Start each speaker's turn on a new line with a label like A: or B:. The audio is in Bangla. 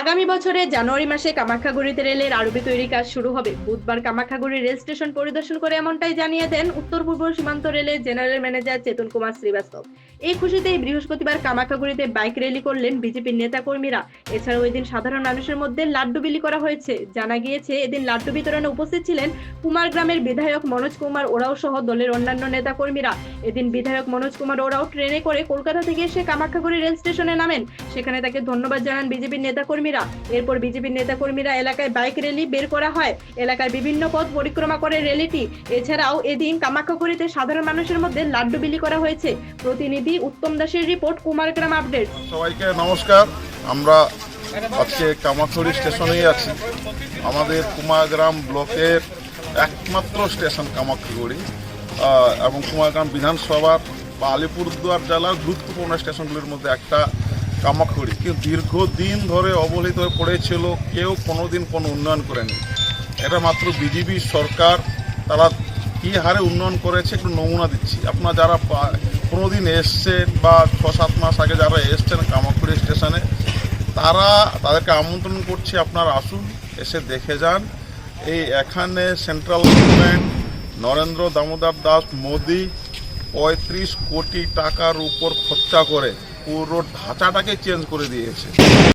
A: আগামী বছরে জানুয়ারি মাসে কামাখ্যাগুড়িতে রেলের আরবি তৈরি কাজ শুরু হবে। বুধবার কামাখ্যাগুড়ি রেল স্টেশন পরিদর্শন করে এমনটাই জানিয়ে দেন উত্তর পূর্ব সীমান্ত রেলের জেনারেল ম্যানেজার চেতন কুমার শ্রীবাস্তব। এই খুশিতেই বৃহস্পতিবার কামাখ্যাগুড়িতে বাইক র্যালি করলেন বিজেপির নেতা কর্মীরা এছাড়াও এদিন সাধারণ মানুষের মধ্যে লাড্ডু বিলি করা হয়েছে। জানা গিয়েছে, এদিন লাড্ডু বিতরণে উপস্থিত ছিলেন কুমার গ্রামের বিধায়ক মনোজ কুমার ওরাও সহ দলের অন্যান্য নেতা কর্মীরা এদিন বিধায়ক মনোজ কুমার ওরাও ট্রেনে করে কলকাতা থেকে এসে কামাখ্যাগুড়ি রেল স্টেশনে নামেন। সেখানে তাকে ধন্যবাদ জানান বিজেপির নেতাকর্মীরা। এরপর বিজেপির নেতাকর্মীরা এলাকায় বাইক র্যালি বের করা হয়। এলাকার বিভিন্ন পথ পরিক্রমা করে র্যালিটি। এছাড়াও এদিন কামাখ্যাগুড়িতে সাধারণ মানুষের মধ্যে লাড্ডু বিলি করা হয়েছে। প্রতিনিধি উত্তম দাসের রিপোর্ট কুমারগ্রাম আপডেট।
B: সবাইকে নমস্কার। আমরা আজকে কামাখড়ি স্টেশনেই আছি। আমাদের কুমারগ্রাম ব্লকের একমাত্র স্টেশন কামাখ্যাগুড়ি এবং কুমারগ্রাম বিধানসভার বা আলিপুরদুয়ার জেলার গুরুত্বপূর্ণ স্টেশনগুলির মধ্যে একটা। কামাখ্যাগুড়ি কিন্তু দীর্ঘদিন ধরে অবহেলিত হয়ে পড়েছিল, কেউ কোনোদিন কোনো উন্নয়ন করেনি। এটা মাত্র বিজেপি সরকার, তারা কী হারে উন্নয়ন করেছে একটু নমুনা দিচ্ছি। আপনারা যারা পা- কোনোদিন এসছেন বা ছ সাত মাস আগে যারা এসছেন কামাখুড়ি স্টেশনে, তারা তাদেরকে আমন্ত্রণ করছি, আপনারা আসুন, এসে দেখে যান। এই এখানে সেন্ট্রাল গভর্নমেন্ট, নরেন্দ্র দামোদর দাস মোদি পঁয়ত্রিশ কোটি টাকার উপর খরচা করে পুরো ঢাঁচাটাকে চেঞ্জ করে দিয়েছে।